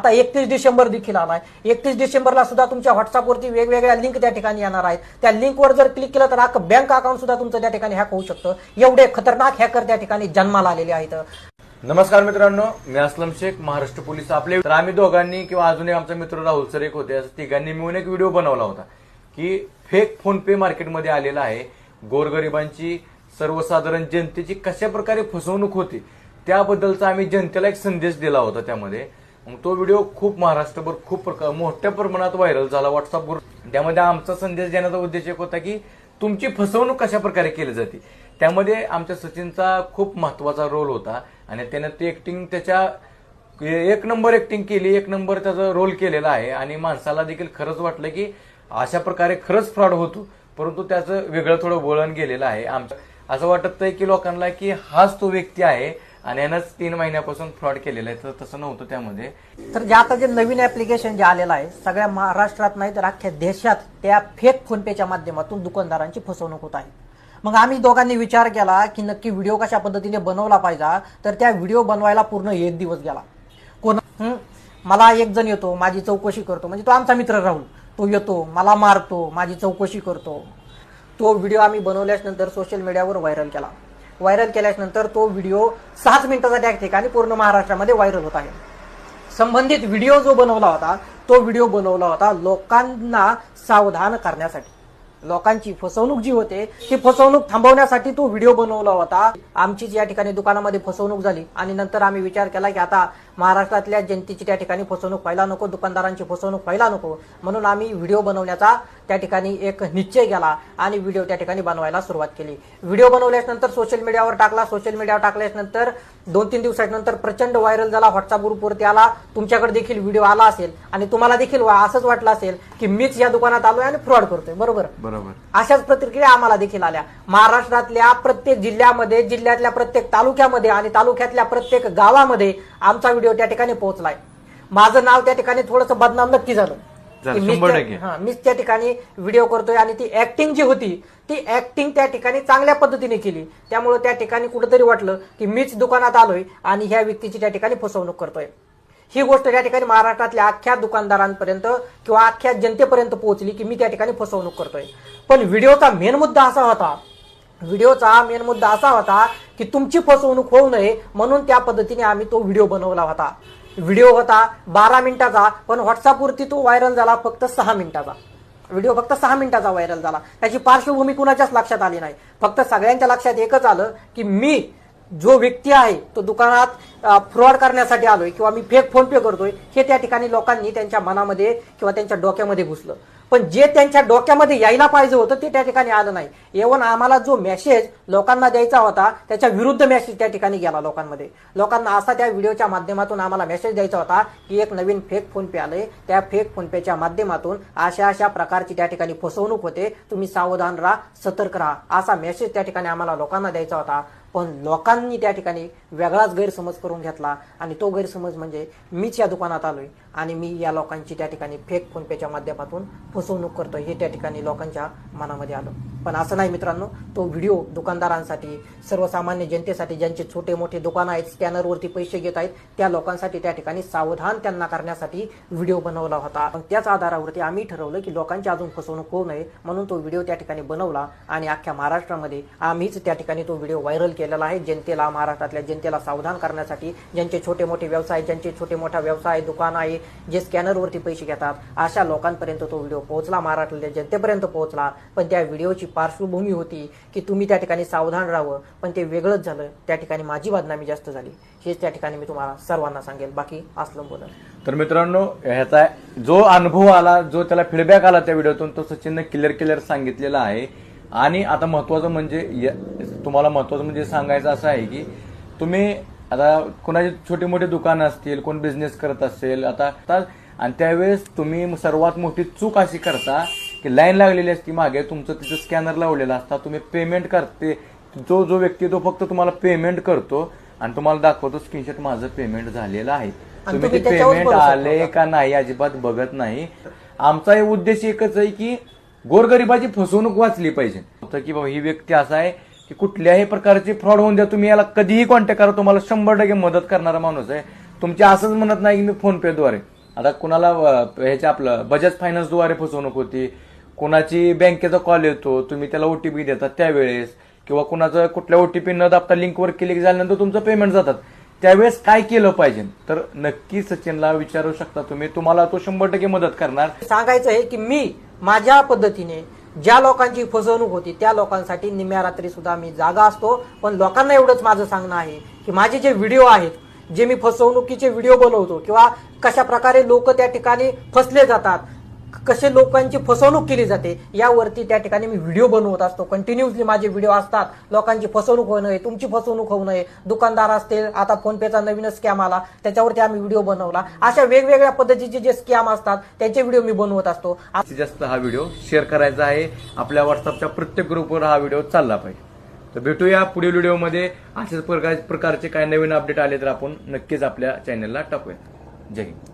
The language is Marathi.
आता एकतीस डिसेंबर देखील आलाय. एकतीस डिसेंबरला सुद्धा तुमच्या व्हॉट्सअपवरती वेगवेगळ्या लिंक त्या ठिकाणी येणार आहेत. त्या लिंकवर जर क्लिक केलं तर अख्खं बँक अकाउंट सुद्धा तुमचं त्या ठिकाणी हॅक होऊ शकतं. एवढे खतरनाक हॅकर त्या ठिकाणी जन्माला आलेले आहेत. नमस्कार मित्रांनो मी असलम शेख महाराष्ट्र पोलीस आपले. तर आम्ही दोघांनी किंवा अजून एक आमचा मित्र राहुल सर एक होते. असं तिघांनी मिळून एक व्हिडिओ बनवला होता की फेक फोन पे मार्केटमध्ये आलेला आहे. गोरगरिबांची सर्वसाधारण जनतेची कशा प्रकारे फसवणूक होती त्याबद्दलचा आम्ही जनतेला एक संदेश दिला होता त्यामध्ये. मग तो व्हिडिओ खूप महाराष्ट्रभर खूप प्रकार मोठ्या प्रमाणात व्हायरल झाला व्हॉट्सअपवर त्यामध्ये आमचा संदेश देण्याचा उद्देश एक होता की तुमची फसवणूक कशा प्रकारे केली जाते? त्यामध्ये आमच्या सचिनचा खूप महत्त्वाचा रोल होता आणि त्यानं ते एक्टिंग त्याच्या एक नंबर एक्टिंग केली एक नंबर त्याचा रोल केलेला आहे आणि माणसाला देखील खरंच वाटलं की अशा प्रकारे खरंच फ्रॉड होतो. परंतु त्याचं वेगळं थोडं वळण गेलेलं आहे आमचं. असं वाटत आहे की लोकांना की हाच तो व्यक्ती आहे आणि यानंच तीन महिन्यापासून फ्रॉड केलेला आहे. तर तसं नव्हतं त्यामध्ये. तर जे आता जे नवीन ऍप्लिकेशन जे आलेलं आहे सगळ्या महाराष्ट्रात नाही तर अख्ख्या देशात त्या फेक फोनपेच्या माध्यमातून दुकानदारांची फसवणूक होत आहे. मग आम्ही दोघांनी विचार केला की नक्की व्हिडिओ कशा पद्धतीने बनवला पाहिजे तर त्या व्हिडिओ बनवायला पूर्ण एक दिवस गेला. कोण मला एक जण येतो माझी चौकशी करतो. म्हणजे तो आमचा मित्र राहुल. तो येतो मला मारतो माझी चौकशी करतो. तो व्हिडिओ आम्ही बनवल्याच नंतर सोशल मीडियावर व्हायरल केला. व्हायरल केल्यानंतर तो व्हिडिओ सहाच मिनिटाचा त्या ठिकाणी पूर्ण महाराष्ट्रामध्ये व्हायरल होत आहे. संबंधित व्हिडिओ जो बनवला होता तो व्हिडिओ बनवला होता लोकांना सावधान करण्यासाठी. लोकांची फसवणूक जी होते ती फसवणूक थांबवण्यासाठी तो व्हिडिओ बनवला होता. आमचीच या ठिकाणी दुकानामध्ये फसवणूक झाली आणि नंतर आम्ही विचार केला की आता महाराष्ट्रातल्या जनतेची त्या ठिकाणी फसवणूक व्हायला नको दुकानदारांची फसवणूक व्हायला नको. म्हणून आम्ही व्हिडिओ बनवण्याचा त्या ठिकाणी एक निश्चय केला आणि व्हिडिओ त्या ठिकाणी बनवायला सुरुवात केली. व्हिडिओ बनवल्यानंतर सोशल मीडियावर टाकला. सोशल मीडियावर टाकल्यानंतर दोन तीन दिवसानंतर प्रचंड व्हायरल झाला. व्हॉट्सअप ग्रुपवरती आला. तुमच्याकडे देखील व्हिडिओ आला असेल आणि तुम्हाला देखील असंच वाटलं असेल की मीच या दुकानात आलोय आणि फ्रॉड करतोय. बरोबर. बरोबर. अशाच प्रतिक्रिया आम्हाला देखील आल्या. महाराष्ट्रातल्या प्रत्येक जिल्ह्यामध्ये जिल्ह्यातल्या प्रत्येक तालुक्यामध्ये आणि तालुक्यातल्या प्रत्येक गावामध्ये आमचा व्हिडिओ त्या ठिकाणी पोहोचलाय. माझं नाव त्या ठिकाणी थोडंसं बदनाम नक्की झालं. मीच त्या ठिकाणी व्हिडिओ करतोय आणि ती ऍक्टिंग जी होती ती ऍक्टिंग त्या ठिकाणी चांगल्या पद्धतीने केली. त्यामुळे त्या ठिकाणी कुठेतरी वाटलं की मीच दुकानात आलोय आणि ह्या व्यक्तीची त्या ठिकाणी फसवणूक करतोय. ही गोष्ट त्या ठिकाणी महाराष्ट्रातल्या अख्ख्या दुकानदारांपर्यंत किंवा अख्ख्या जनतेपर्यंत पोहोचली की मी त्या ठिकाणी फसवणूक करतोय. पण व्हिडिओचा मेन मुद्दा असा होता व्हिडिओचा मेन मुद्दा असा होता की तुमची फसवणूक होऊ नये म्हणून त्या पद्धतीने आम्ही तो व्हिडिओ बनवला होता. व्हिडिओ होता बारा मिनिटाचा पण व्हॉट्सअपवरती तो व्हायरल झाला फक्त सहा मिनिटाचा. व्हिडिओ फक्त सहा मिनिटाचा व्हायरल झाला. त्याची पार्श्वभूमी कुणाच्याच लक्षात आली नाही. फक्त सगळ्यांच्या लक्षात एकच आलं की मी जो व्यक्ती आहे तो दुकानात फ्रॉड करण्यासाठी आलोय किंवा मी फेक फोन पे करतोय हे त्या ठिकाणी लोकांनी त्यांच्या मनामध्ये किंवा त्यांच्या डोक्यामध्ये घुसलं. पण जे त्यांच्या डोक्यामध्ये यायला पाहिजे होतं ते त्या ठिकाणी आलं नाही. एवन आम्हाला जो मेसेज लोकांना द्यायचा होता त्याच्या विरुद्ध मेसेज त्या ठिकाणी गेला लोकांमध्ये. लोकांना असा त्या व्हिडिओच्या माध्यमातून आम्हाला मेसेज द्यायचा होता की एक नवीन फेक फोन पे आलंय. त्या फेक फोन पेच्या माध्यमातून अशा अशा प्रकारची त्या ठिकाणी फसवणूक होते. तुम्ही सावधान राहा सतर्क राहा. असा मेसेज त्या ठिकाणी आम्हाला लोकांना द्यायचा होता. पण लोकांनी त्या ठिकाणी वेगळाच गैरसमज करून घेतला आणि तो गैरसमज म्हणजे मीच या दुकानात आलोय आणि मी या लोकांची त्या ठिकाणी फेक फोनपेच्या माध्यमातून फसवणूक करतोय हे त्या ठिकाणी लोकांच्या मनामध्ये आलं. पण असं नाही मित्रांनो तो व्हिडिओ दुकानदारांसाठी सर्वसामान्य जनतेसाठी ज्यांचे छोटे मोठे दुकान आहेत स्कॅनरवरती पैसे घेत आहेत त्या लोकांसाठी त्या ठिकाणी सावधान त्यांना करण्यासाठी व्हिडिओ बनवला होता. त्याच आधारावरती आम्ही ठरवलं की लोकांची अजून फसवणूक होऊ नये म्हणून तो व्हिडिओ त्या ठिकाणी बनवला आणि अख्ख्या महाराष्ट्रामध्ये आम्हीच त्या ठिकाणी तो व्हिडिओ व्हायरल केलेला आहे. जनतेला महाराष्ट्रातल्या जनतेला सावधान करण्यासाठी ज्यांचे छोटे मोठे व्यवसाय ज्यांचे छोटे मोठा व्यवसाय दुकान आहे जे स्कॅनरवरती पैसे घेतात अशा लोकांपर्यंत तो व्हिडिओ पोहोचला महाराष्ट्रातल्या जनतेपर्यंत पोहोचला. पण त्या व्हिडिओची पार्श्वभूमी होती की तुम्ही त्या ठिकाणी सावधान राहावं. पण ते वेगळंच झालं. त्या ठिकाणी माझी बदनामी जास्त झाली. हेच त्या ठिकाणी मी तुम्हाला सर्वांना सांगेल. बाकी असलं बोलत तर मित्रांनो ह्याचा जो अनुभव आला जो त्याला फीडबॅक आला त्या व्हिडिओतून तो सचिननं क्लिअर क्लिअर सांगितलेला आहे. आणि आता महत्वाचं म्हणजे य- तुम्हाला महत्वाचं म्हणजे सांगायचं असं आहे की तुम्ही आता कोणाचे छोटे मोठे दुकानं असतील कोण बिझनेस करत असेल आता आता- आणि त्यावेळेस तुम्ही सर्वात मोठी चूक अशी करता की लाईन लागलेली असती मागे तुमचं तिथं स्कॅनर लावलेला असता तुम्ही पेमेंट करते जो जो व्यक्ती तो फक्त तुम्हाला पेमेंट करतो आणि तुम्हाला दाखवतो स्क्रीनशॉट माझं पेमेंट झालेलं आहे. तुम्ही ते पेमेंट आले. का नाही अजिबात बघत नाही. आमचा हे उद्देश एकच आहे की गोरगरिबाची फसवणूक वाचली पाहिजे. होतं की बाबा ही व्यक्ती असा आहे की कुठल्याही प्रकारची फ्रॉड होऊन द्या तुम्ही याला कधीही कॉन्टॅक्ट करा तुम्हाला शंभर टक्के मदत करणारा माणूस आहे. तुमचे असंच म्हणत नाही की मी फोन पेद्वारे आता कुणाला ह्याच्या आपलं बजाज फायनान्सद्वारे फसवणूक होती कोणाची बँकेचा कॉल येतो तुम्ही त्याला ओटीपी देतात त्यावेळेस किंवा कुणाचं कुठल्या ओटीपी न दाबता लिंकवर क्लिक झाल्यानंतर तुमचं पेमेंट जातात. त्यावेळेस काय केलं पाहिजे? तर नक्की सचिनला विचारू शकता तुम्ही. तुम्हाला तो शंभर टक्के मदत करणार. सांगायचं आहे की मी माझ्या पद्धतीने ज्या लोकांची फसवणूक होती त्या लोकांसाठी निम्या रात्री सुद्धा मी जागा असतो. पण लोकांना एवढंच माझं सांगणं आहे की माझे जे व्हिडिओ आहेत जे मी फसवणुकीचे व्हिडिओ बनवतो किंवा कशा प्रकारे लोक त्या ठिकाणी फसले जातात कसे लोकांची फसवणूक केली जाते यावरती त्या ठिकाणी मी व्हिडिओ बनवत असतो. कंटिन्युअसली माझे व्हिडिओ असतात. लोकांची फसवणूक होऊ नये तुमची फसवणूक होऊ नये. दुकानदार असतील आता फोनपेचा नवीन स्कॅम आला त्याच्यावरती आम्ही व्हिडिओ बनवला. अशा वेगवेगळ्या पद्धतीचे जे स्कॅम असतात त्यांचे व्हिडिओ मी बनवत असतो. जास्तीत जास्त हा व्हिडिओ शेअर करायचा आहे. आपल्या व्हॉट्सअपच्या प्रत्येक ग्रुपवर हा व्हिडिओ चालला पाहिजे. तर भेटूया पुढील व्हिडिओमध्ये. अशाच प्रकार प्रकारचे काय नवीन अपडेट आले तर आपण नक्कीच आपल्या चॅनलला टाकूया. जय हिंद.